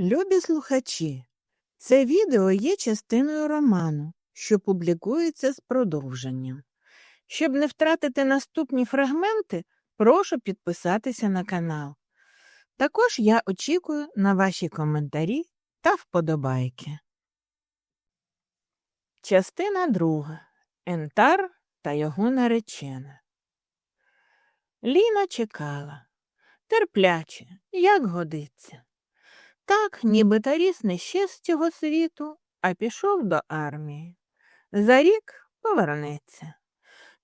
Любі слухачі, це відео є частиною роману, що публікується з продовженням. Щоб не втратити наступні фрагменти, прошу підписатися на канал. Також я очікую на ваші коментарі та вподобайки. Частина друга. Ентар та його наречена. Ліна чекала. Терпляче, як годиться. Так, ніби Таріс не ще з цього світу, а пішов до армії. За рік повернеться.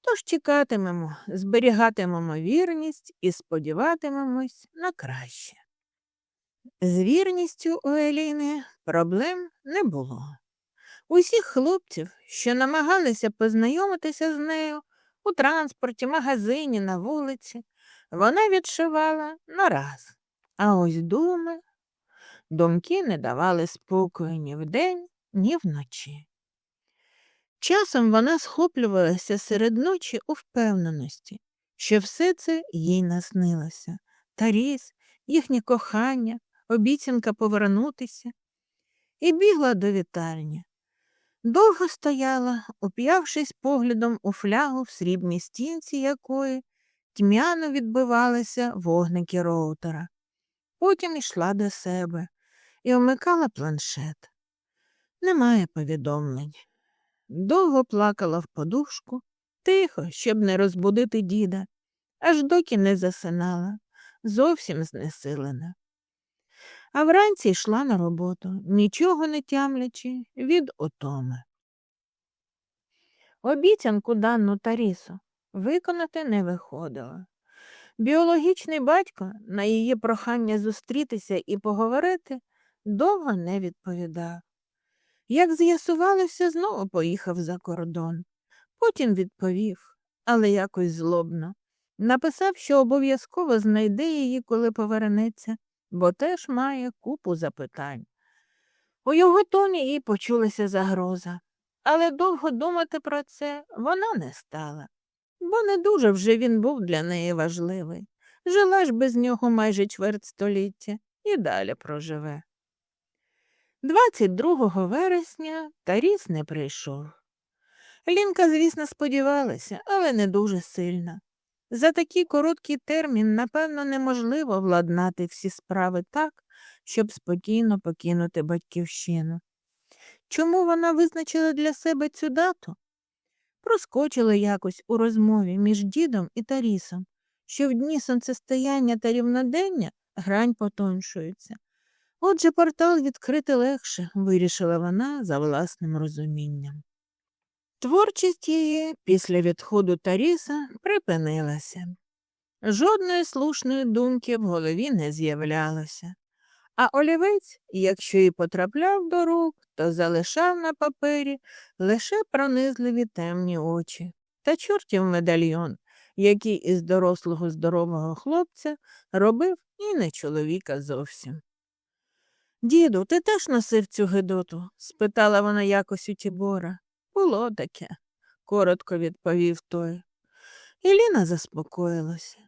Тож чекатимемо, зберігатимемо вірність і сподіватимемось на краще. З вірністю у Еліни проблем не було. Усіх хлопців, що намагалися познайомитися з нею у транспорті, магазині, на вулиці, вона відшивала нараз. А ось думи, думки не давали спокою ні вдень, ні вночі. Часом вона схоплювалася серед ночі у впевненості, що все це їй наснилося Таріс, їхнє кохання, обіцянка повернутися, і бігла до вітальні. Довго стояла, уп'явшись поглядом у флягу в срібній стінці якої тьмяно відбивалися вогники роутера. Потім йшла до себе і вмикала планшет. Немає повідомлень. Довго плакала в подушку, тихо, щоб не розбудити діда, аж доки не засинала, зовсім знесилена. А вранці йшла на роботу, нічого не тямлячи від отоми. Обіцянку дану Тарісу виконати не виходило. Біологічний батько на її прохання зустрітися і поговорити довго не відповідав. Як з'ясувалося, знову поїхав за кордон. Потім відповів, але якось злобно. Написав, що обов'язково знайде її, коли повернеться, бо теж має купу запитань. У його тоні їй почулася загроза, але довго думати про це вона не стала, бо не дуже вже він був для неї важливий. Жила ж без нього майже чверть століття і далі проживе. 22 вересня Таріс не прийшов. Лінка, звісно, сподівалася, але не дуже сильно. За такий короткий термін, напевно, неможливо владнати всі справи так, щоб спокійно покинути батьківщину. Чому вона визначила для себе цю дату? Проскочила якось у розмові між дідом і Тарісом, що в дні сонцестояння та рівнодення грань потоншується. Отже, портал відкрити легше, вирішила вона за власним розумінням. Творчість її після відходу Таріса припинилася. Жодної слушної думки в голові не з'являлося, а олівець, якщо і потрапляв до рук, то залишав на папері лише пронизливі темні очі та чортів медальйон, який із дорослого здорового хлопця робив і не чоловіка зовсім. Діду, ти теж носив цю гидоту? спитала вона якось у Тібора. Було таке, коротко відповів той. І Ліна заспокоїлася.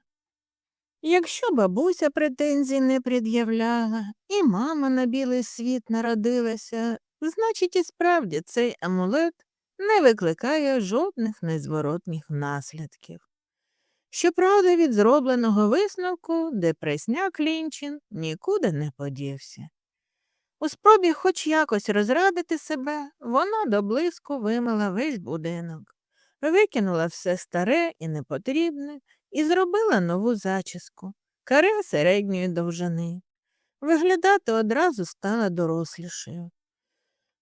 Якщо бабуся претензій не пред'являла, і мама на білий світ народилася, значить, і справді цей амулет не викликає жодних незворотних наслідків. Щоправда, від зробленого висновку депресняк Лінчин нікуди не подівся. У спробі хоч якось розрадити себе, вона до вимила весь будинок, викинула все старе і непотрібне і зробила нову зачіску, каре середньої довжини. Виглядати одразу стала дорослішою.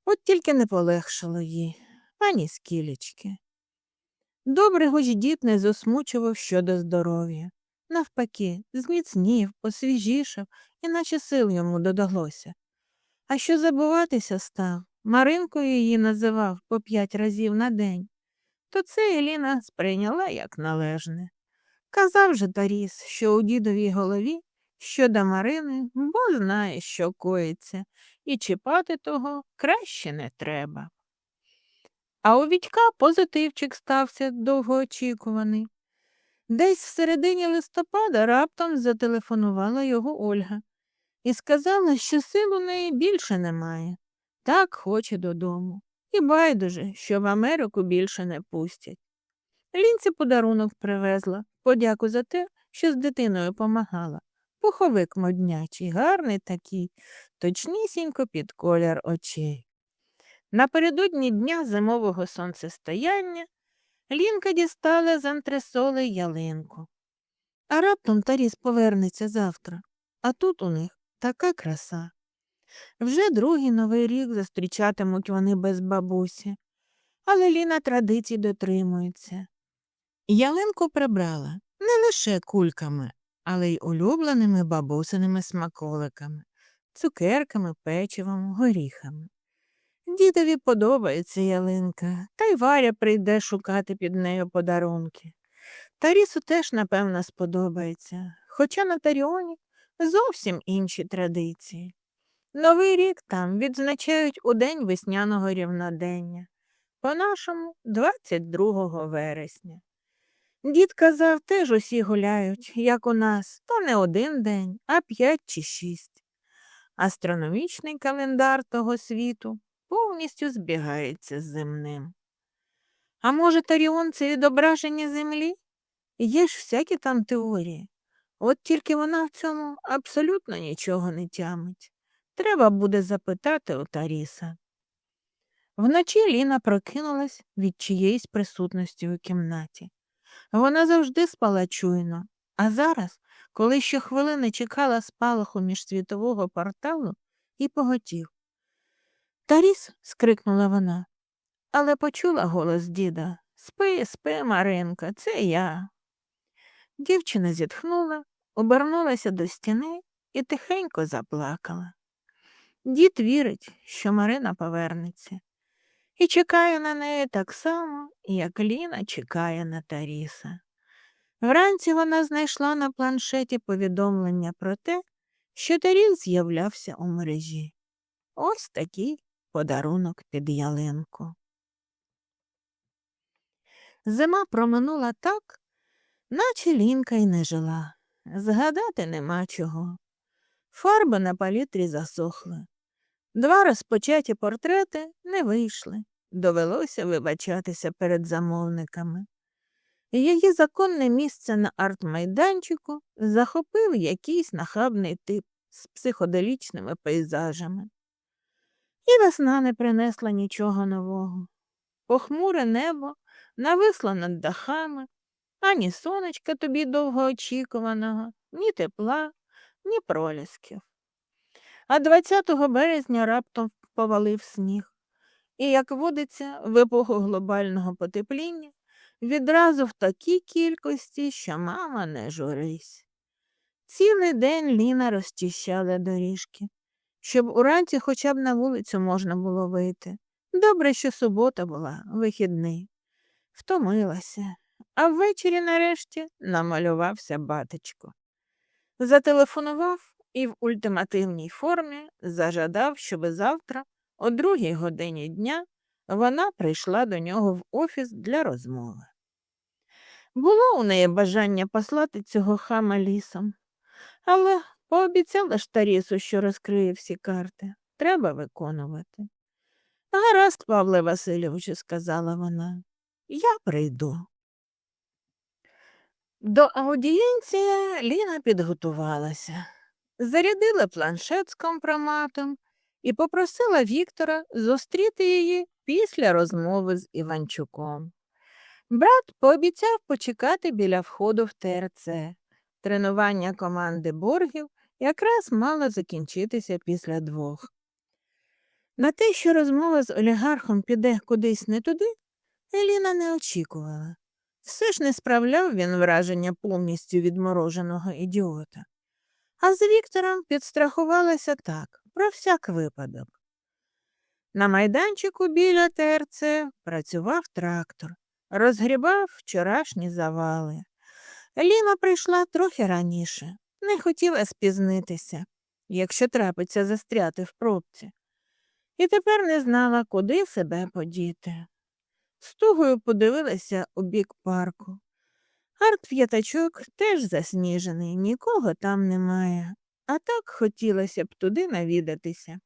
От тільки не полегшало їй ані скілечки. Добре хоч дід не засмучував щодо здоров'я. Навпаки, зміцнів, посвіжішав, іначе сил йому додалося. А що забуватися став, Маринкою її називав по п'ять разів на день, то це Еліна сприйняла як належне. Казав же Таріс, що у дідовій голові щодо Марини, бо знає, що коїться, і чіпати того краще не треба. А у Вітька позитивчик стався довгоочікуваний. Десь в середині листопада раптом зателефонувала його Ольга. І сказала, що сил у неї більше немає. Так хоче додому. І байдуже, що в Америку більше не пустять. Лінці подарунок привезла, подяку за те, що з дитиною помагала. Пуховик моднячий, гарний такий, точнісінько під колір очей. Напередодні дня зимового сонцестояння Лінка дістала з антресоли ялинку. А раптом Таріс повернеться завтра, а тут у них така краса. Вже другий новий рік зустрічатимуть вони без бабусі, але Ліна традицій дотримується. Ялинку прибрала не лише кульками, але й улюбленими бабусиними смаколиками, цукерками, печивом, горіхами. Дідові подобається ялинка, та й Варя прийде шукати під нею подарунки. Тарісу теж, напевно, сподобається, хоча на Таріоні зовсім інші традиції. Новий рік там відзначають у день весняного рівнодення, по-нашому 22 вересня. Дід казав, теж усі гуляють, як у нас, то не один день, а п'ять чи шість. Астрономічний календар того світу повністю збігається з земним. А може, Таріон це відображення землі? Є ж всякі там теорії. От тільки вона в цьому абсолютно нічого не тямить. Треба буде запитати у Таріса. Вночі Ліна прокинулась від чиєїсь присутності у кімнаті. Вона завжди спала чуйно, а зараз, коли щохвилини чекала спалаху міжсвітового порталу, і поготів. Таріс. скрикнула вона, але почула голос діда. Спи, спи, Маринка, це я. Дівчина зітхнула, обернулася до стіни і тихенько заплакала. Дід вірить, що Марина повернеться, і чекає на неї так само, як Ліна чекає на Таріса. Вранці вона знайшла на планшеті повідомлення про те, що Таріс з'являвся у мережі. Ось такий подарунок під ялинку. Зима проминула так, наче лінка й не жила. Згадати нема чого. Фарби на палітрі засохли. Два розпочаті портрети не вийшли. Довелося вибачатися перед замовниками. Її законне місце на артмайданчику захопив якийсь нахабний тип з психоделічними пейзажами. І весна не принесла нічого нового. Похмуре небо нависло над дахами, ані сонечка тобі довгоочікуваного, ні тепла, ні пролісків. А 20 березня раптом повалив сніг, і, як водиться, в епоху глобального потепління відразу в такій кількості, що мама не журись. Цілий день Ліна розчищала доріжки, щоб уранці хоча б на вулицю можна було вийти. Добре, що субота була, вихідний. Втомилася, а ввечері нарешті намалювався батечко. Зателефонував і в ультимативній формі зажадав, щоби завтра, о другій годині дня, вона прийшла до нього в офіс для розмови. Було у неї бажання послати цього хама лісом, але пообіцяла ж Тарісу, що розкриє всі карти. Треба виконувати. Гаразд, Павле Васильовичу, сказала вона, я прийду. До аудієнції Ліна підготувалася, зарядила планшет з компроматом і попросила Віктора зустріти її після розмови з Іванчуком. Брат пообіцяв почекати біля входу в ТРЦ. Тренування команди боргів якраз мало закінчитися після двох. На те, що розмова з олігархом піде кудись не туди, Еліна не очікувала. Все ж не справляв він враження повністю відмороженого ідіота. А з Віктором підстрахувалася так, про всяк випадок. На майданчику біля ТРЦ працював трактор, розгрібав вчорашні завали. Ліна прийшла трохи раніше, не хотіла спізнитися, якщо трапиться застряти в пробці, і тепер не знала, куди себе подіти. Стугою подивилася у бік парку. Арт п'ятачок теж засніжений, нікого там немає. а так хотілося б туди навідатися.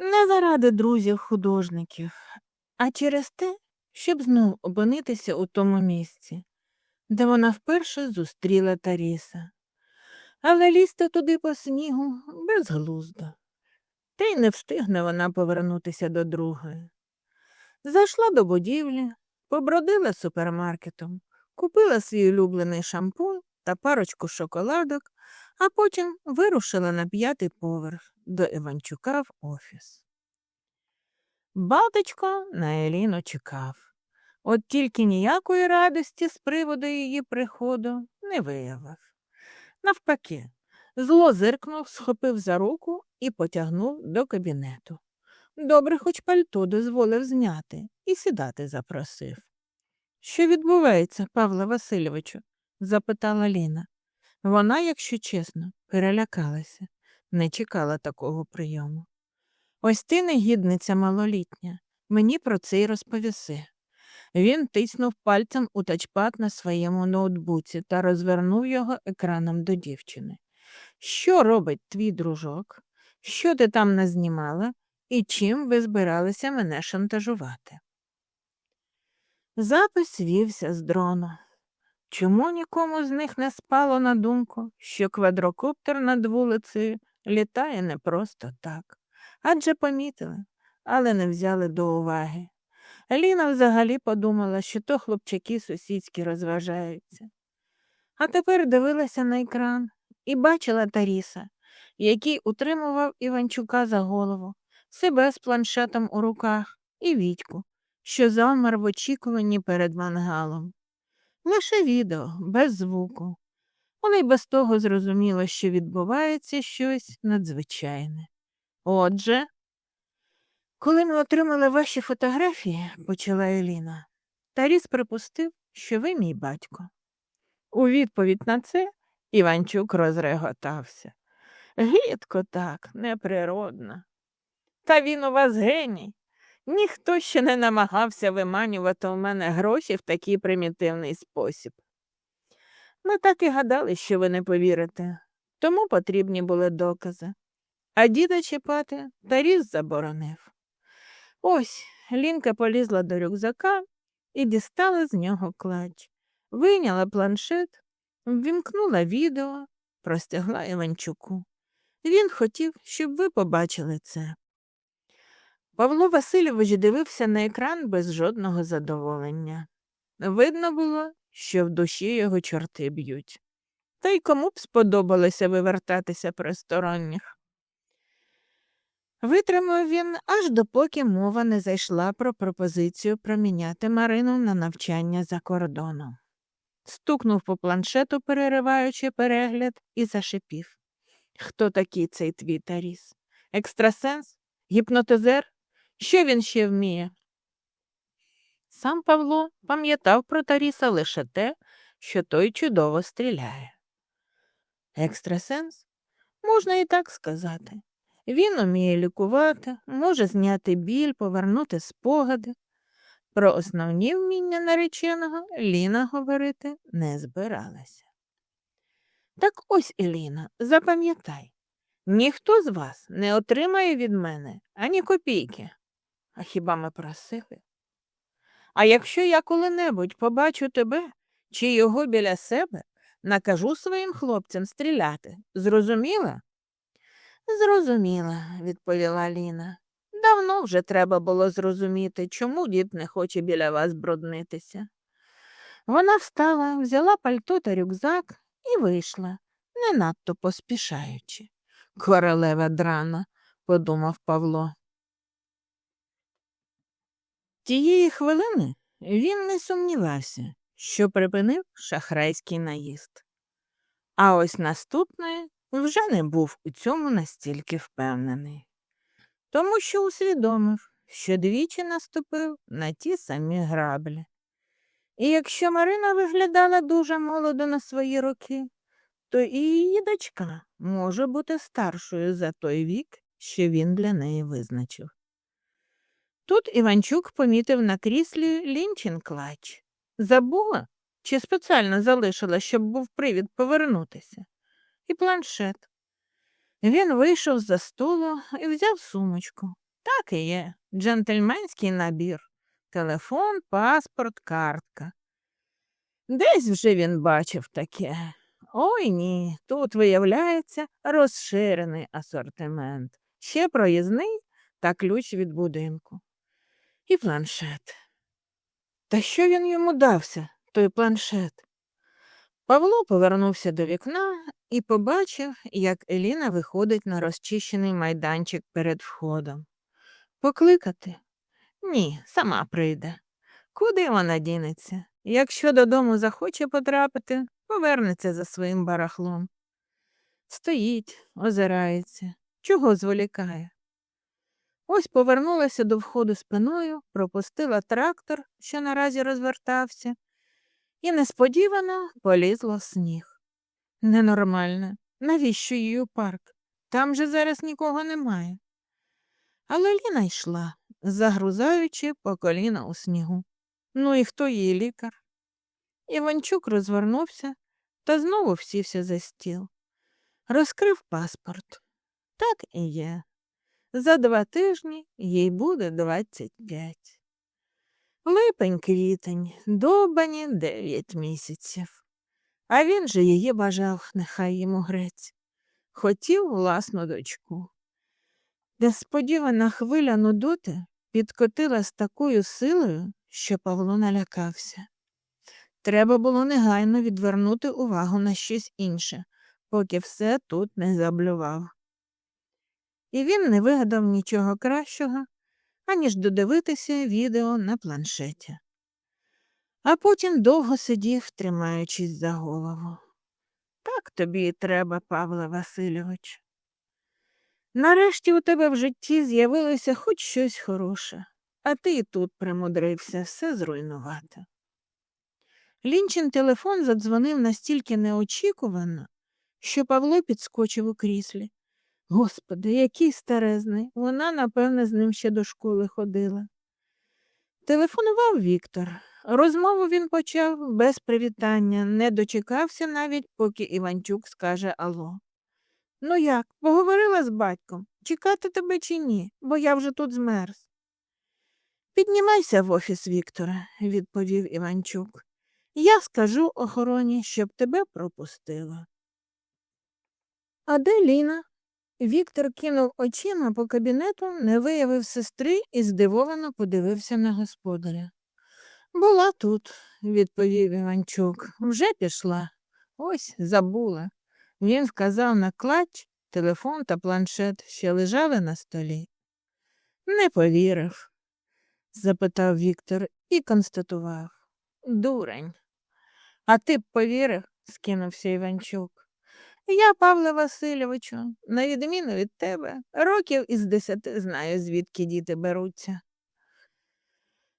Не заради друзів художників, а через те, щоб знов опинитися у тому місці, де вона вперше зустріла Таріса. Але лізти туди по снігу безглуздо. Та й не встигне вона повернутися до другої. Зайшла до будівлі, побродила супермаркетом, купила свій улюблений шампунь та парочку шоколадок, а потім вирушила на п'ятий поверх до Іванчука в офіс. Батечко на Еліну чекав. От тільки ніякої радості з приводу її приходу не виявив. Навпаки, зло зиркнув, схопив за руку і потягнув до кабінету. Добре, хоч пальто дозволив зняти і сідати запросив. Що відбувається, Павло Васильовичу? запитала Ліна. Вона, якщо чесно, перелякалася, не чекала такого прийому. Ось ти негідниця малолітня, мені про це й розповіси. Він тиснув пальцем у тачпад на своєму ноутбуці та розвернув його екраном до дівчини. Що робить твій дружок? Що ти там назнімала і чим ви збиралися мене шантажувати? Запис вівся з дрону. Чому нікому з них не спало на думку, що квадрокоптер над вулицею літає не просто так, адже помітили, але не взяли до уваги. Ліна взагалі подумала, що то хлопчаки сусідські розважаються. А тепер дивилася на екран і бачила Таріса, який утримував Іванчука за голову, себе з планшетом у руках і Вітьку, що замер в очікуванні перед мангалом. Лише відео, без звуку. Вона й без того зрозуміла, що відбувається щось надзвичайне. Отже, коли ми отримали ваші фотографії, почала Еліна, Таріс припустив, що ви мій батько. У відповідь на це Іванчук розреготався. Гидко так, неприродно. Та він у вас геній. Ніхто ще не намагався виманювати у мене гроші в такий примітивний спосіб. Ми так і гадали, що ви не повірите, тому потрібні були докази. А діда чіпати Таріс заборонив. Ось Лінка полізла до рюкзака і дістала з нього клач, вийняла планшет, ввімкнула відео, простягла Іванчуку. Він хотів, щоб ви побачили це. Павло Васильович дивився на екран без жодного задоволення. Видно було, що в душі його чорти б'ють. Та й кому б сподобалося вивертатися при сторонніх. Витримав він, аж допоки мова не зайшла про пропозицію проміняти Марину на навчання за кордоном. Стукнув по планшету, перериваючи перегляд, і зашипів. Хто такий цей твій Таріс? Екстрасенс? Гіпнотизер? Що він ще вміє? Сам Павло пам'ятав про Таріса лише те, що той чудово стріляє. Екстрасенс? Можна і так сказати. Він уміє лікувати, може зняти біль, повернути спогади. Про основні вміння нареченого Ліна говорити не збиралася. Так ось, Еліна, запам'ятай, ніхто з вас не отримає від мене ані копійки. А хіба ми просили? А якщо я коли-небудь побачу тебе чи його біля себе, накажу своїм хлопцям стріляти. Зрозуміла? Зрозуміла, відповіла Ліна. Давно вже треба було зрозуміти, чому дід не хоче біля вас бруднитися. Вона встала, взяла пальто та рюкзак і вийшла, не надто поспішаючи. Королева драна, подумав Павло. Тієї хвилини він не сумнівався, що припинив шахрайський наїзд. А ось наступної вже не був у цьому настільки впевнений, тому що усвідомив, що двічі наступив на ті самі граблі. І якщо Марина виглядала дуже молодо на свої роки, то і її дочка може бути старшою за той вік, що він для неї визначив. Тут Іванчук помітив на кріслі лінчин клач. Забула чи спеціально залишила, щоб був привід повернутися, і планшет. Він вийшов за столу і взяв сумочку. Так і є, джентльменський набір. Телефон, паспорт, картка. Десь вже він бачив таке. Ой ні, тут виявляється розширений асортимент. Ще проїзний та ключ від будинку. І планшет. Та що він йому дався, той планшет? Павло повернувся до вікна і побачив, як Еліна виходить на розчищений майданчик перед входом. Покликати? Ні, сама прийде. Куди вона дінеться? Якщо додому захоче потрапити, повернеться за своїм барахлом. Стоїть, озирається, чого зволікає. Ось повернулася до входу спиною, пропустила трактор, що наразі розвертався, і несподівано полізла в сніг. Ненормальне. Навіщо їй у парк? Там же зараз нікого немає. Але Ліна йшла, загрузаючи по коліна у снігу. Ну і хто її лікар? Іванчук розвернувся та знову всівся за стіл. Розкрив паспорт. Так і є. За два тижні їй буде двадцять п'ять. Липень квітень, довбані дев'ять місяців. А він же її бажав, нехай йому грець. Хотів власну дочку. Несподівана хвиля нудоти підкотила з такою силою, що Павло налякався. Треба було негайно відвернути увагу на щось інше, поки все тут не заблював. І він не вигадав нічого кращого, аніж додивитися відео на планшеті. А потім довго сидів, тримаючись за голову. Так тобі і треба, Павле Васильович. Нарешті у тебе в житті з'явилося хоч щось хороше, а ти і тут примудрився все зруйнувати. Лінчин телефон задзвонив настільки неочікувано, що Павло підскочив у кріслі. Господи, який старезний. Вона, напевне, з ним ще до школи ходила. Телефонував Віктор. Розмову він почав без привітання, не дочекався навіть, поки Іванчук скаже Алло. Ну як, поговорила з батьком, чекати тебе чи ні, бо я вже тут змерз. Піднімайся в офіс Віктора, відповів Іванчук. Я скажу охороні, щоб тебе пропустила. А де Ліна? Віктор кинув очима по кабінету, не виявив сестри і здивовано подивився на господаря. Була тут, відповів Іванчук. Вже пішла. Ось забула. Він вказав на клач, телефон та планшет, що лежали на столі. Не повірив, запитав Віктор і констатував. Дурень. А ти б повірив? скинувся Іванчук. Я, Павле Васильовичу, на відміну від тебе, років із десяти знаю, звідки діти беруться.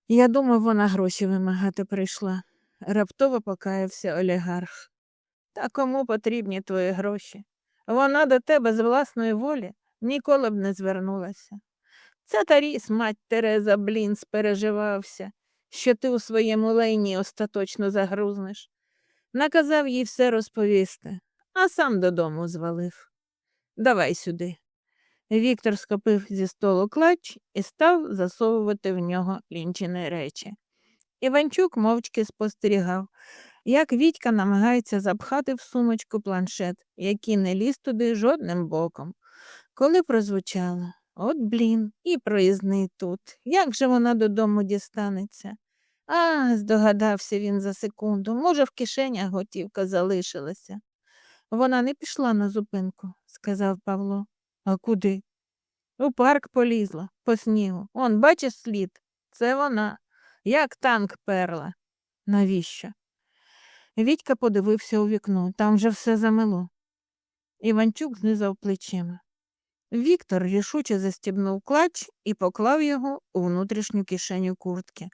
Я думав, вона гроші вимагати прийшла, раптово покаявся олігарх. Та кому потрібні твої гроші? Вона до тебе з власної волі ніколи б не звернулася. Це Таріс, мать Тереза, блін, спереживався, що ти у своєму лайні остаточно загрузнеш. Наказав їй все розповісти, а сам додому звалив. Давай сюди. Віктор схопив зі столу клач і став засовувати в нього лінчені речі. Іванчук мовчки спостерігав, як Вітька намагається запхати в сумочку планшет, який не ліз туди жодним боком. Коли прозвучало от блін, і проїзний тут. Як же вона додому дістанеться? А, здогадався він за секунду. Може, в кишенях готівка залишилася. Вона не пішла на зупинку, сказав Павло. А куди? У парк полізла, по снігу. Он, бачиш слід? Це вона, як танк перла. Навіщо? Вітька подивився у вікно, там вже все замило. Іванчук знизав плечима. Віктор рішуче застібнув клач і поклав його у внутрішню кишеню куртки,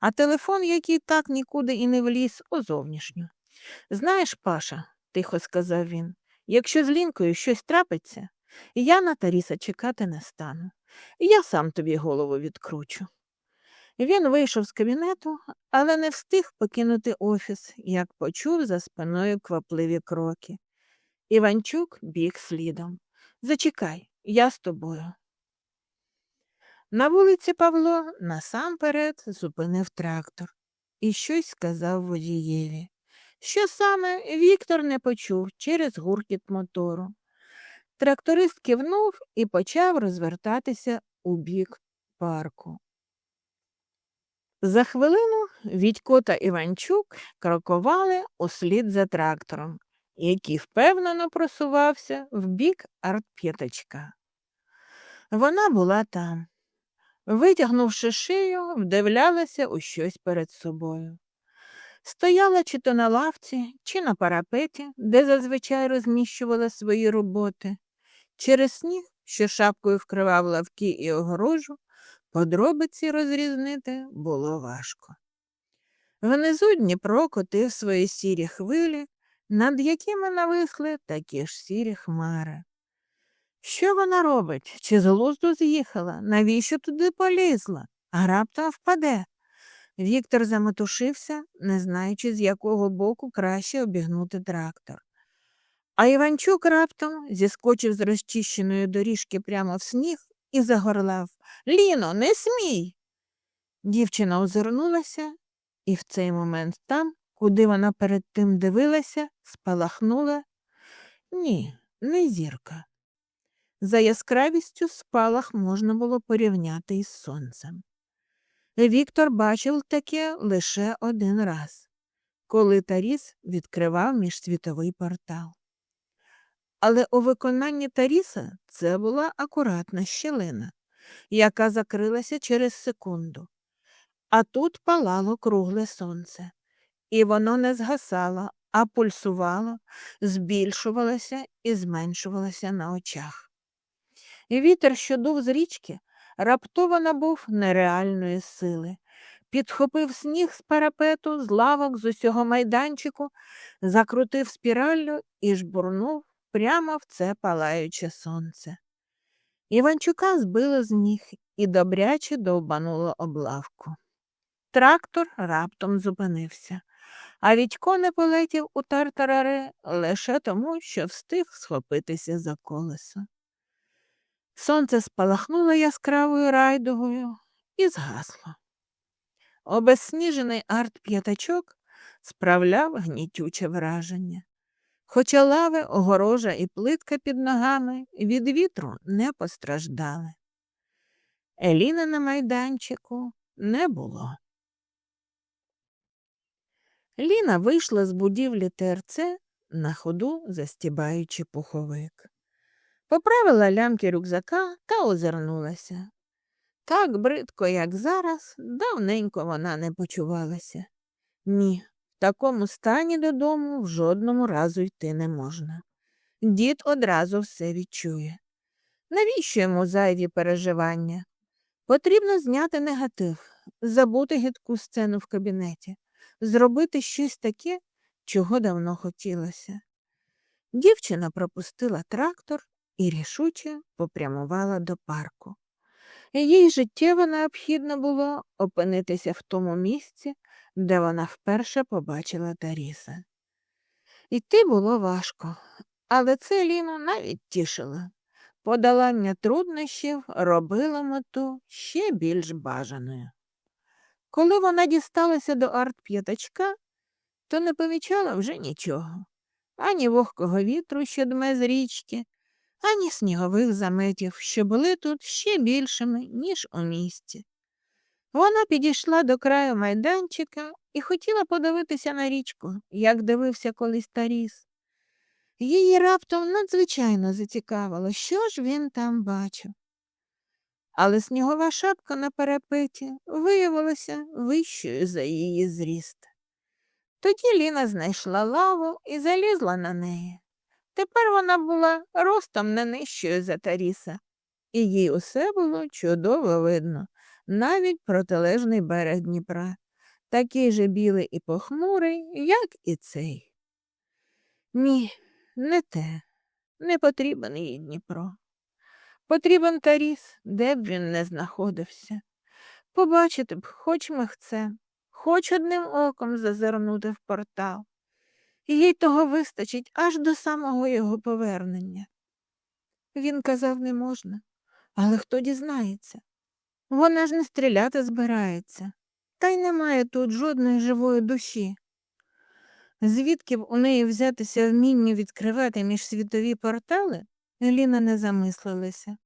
а телефон, який так нікуди і не вліз, у зовнішню. Знаєш, Паша, тихо сказав він, якщо з лінкою щось трапиться, я на Таріса чекати не стану. Я сам тобі голову відкручу. Він вийшов з кабінету, але не встиг покинути офіс, як почув за спиною квапливі кроки. Іванчук біг слідом. Зачекай, я з тобою. На вулиці Павло насамперед зупинив трактор і щось сказав водієві. Що саме Віктор не почув через гуркіт мотору. Тракторист кивнув і почав розвертатися у бік парку. За хвилину Відько та Іванчук крокували услід за трактором, який впевнено просувався в бік артп'ятачка. Вона була там. Витягнувши шию, вдивлялася у щось перед собою. Стояла чи то на лавці, чи на парапеті, де зазвичай розміщувала свої роботи. Через сніг, що шапкою вкривав лавки і огорожу, подробиці розрізнити було важко. Внизу Дніпро котив свої сірі хвилі, над якими нависли такі ж сірі хмари. Що вона робить? Чи з глузду з'їхала? Навіщо туди полізла? А раптом впаде. Віктор заметушився, не знаючи, з якого боку краще обігнути трактор. А Іванчук раптом зіскочив з розчищеної доріжки прямо в сніг і загорлав Ліно, не смій. Дівчина озирнулася, і в цей момент там, куди вона перед тим дивилася, спалахнула ні, не зірка. За яскравістю спалах можна було порівняти із сонцем. Віктор бачив таке лише один раз, коли Таріс відкривав міжсвітовий портал. Але у виконанні Таріса це була акуратна щелина, яка закрилася через секунду. А тут палало кругле сонце, і воно не згасало, а пульсувало, збільшувалося і зменшувалося на очах. Вітер, що дув з річки, раптово набув нереальної сили. Підхопив сніг з парапету, з лавок, з усього майданчику, закрутив спіраллю і жбурнув прямо в це палаюче сонце. Іванчука збило з ніг і добряче довбануло облавку. Трактор раптом зупинився, а Відько не полетів у тартарари лише тому, що встиг схопитися за колесо. Сонце спалахнуло яскравою райдугою і згасло. Обезсніжений арт-п'ятачок справляв гнітюче враження. Хоча лави, огорожа і плитка під ногами від вітру не постраждали. Еліни на майданчику не було. Ліна вийшла з будівлі ТРЦ, на ходу застібаючи пуховик. Поправила лямки рюкзака та озирнулася. Так бридко, як зараз, давненько вона не почувалася. Ні, в такому стані додому в жодному разу йти не можна. Дід одразу все відчує. Навіщо йому зайві переживання? Потрібно зняти негатив, забути гидку сцену в кабінеті, зробити щось таке, чого давно хотілося. Дівчина пропустила трактор і рішуче попрямувала до парку. Їй життєво необхідно було опинитися в тому місці, де вона вперше побачила Таріса. Йти було важко, але це Ліну навіть тішило. Подолання труднощів робило мету ще більш бажаною. Коли вона дісталася до арт-п'ятачка, то не помічала вже нічого ані вогкого вітру, що дме з річки, ані снігових заметів, що були тут ще більшими, ніж у місті. Вона підійшла до краю майданчика і хотіла подивитися на річку, як дивився колись Таріс. Її раптом надзвичайно зацікавило, що ж він там бачив. Але снігова шапка на перепеті виявилася вищою за її зріст. Тоді Ліна знайшла лаву і залізла на неї. Тепер вона була ростом не нижчою за Таріса, і їй усе було чудово видно, навіть протилежний берег Дніпра, такий же білий і похмурий, як і цей. Ні, не те, не потрібен їй Дніпро. Потрібен Таріс, де б він не знаходився. Побачити б хоч михцем, хоч одним оком зазирнути в портал і їй того вистачить аж до самого його повернення. Він казав, не можна. Але хто дізнається? Вона ж не стріляти збирається, та й немає тут жодної живої душі. Звідки б у неї взятися вмінню відкривати міжсвітові портали, Ліна не замислилася.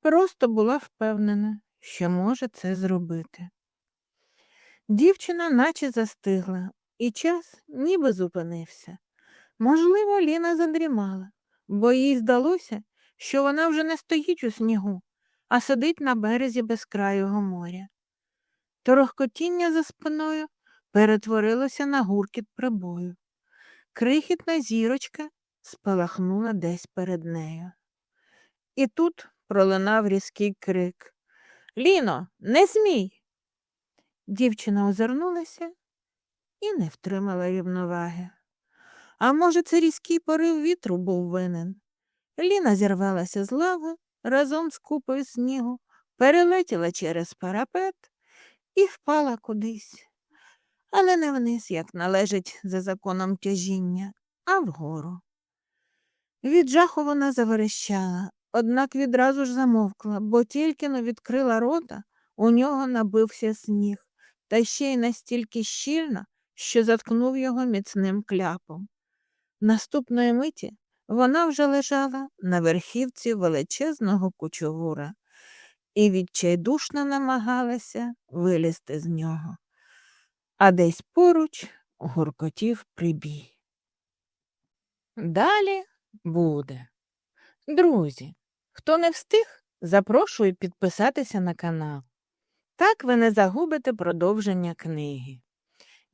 Просто була впевнена, що може це зробити. Дівчина наче застигла, і час ніби зупинився. Можливо, Ліна задрімала, бо їй здалося, що вона вже не стоїть у снігу, а сидить на березі безкрайого моря. Торохкотіння за спиною перетворилося на гуркіт прибою. Крихітна зірочка спалахнула десь перед нею. І тут пролунав різкий крик Ліно, не смій. Дівчина озирнулася і не втримала рівноваги. А може, це різкий порив вітру був винен. Ліна зірвалася з лави разом з купою снігу, перелетіла через парапет і впала кудись, але не вниз, як належить за законом тяжіння, а вгору. Від жаху вона заверещала, однак відразу ж замовкла, бо тільки но відкрила рота, у нього набився сніг, та ще й настільки щільно, що заткнув його міцним кляпом. Наступної миті вона вже лежала на верхівці величезного кучугура і відчайдушно намагалася вилізти з нього, а десь поруч гуркотів прибій. Далі буде. Друзі, хто не встиг, запрошую підписатися на канал. Так ви не загубите продовження книги.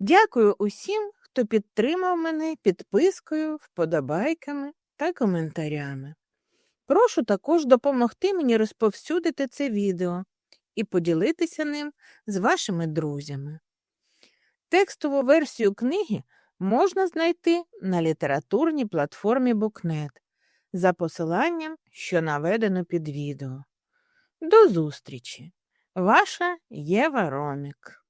Дякую усім, хто підтримав мене підпискою, вподобайками та коментарями. Прошу також допомогти мені розповсюдити це відео і поділитися ним з вашими друзями. Текстову версію книги можна знайти на літературній платформі Букнет за посиланням, що наведено під відео. До зустрічі! Ваша Єва Ромік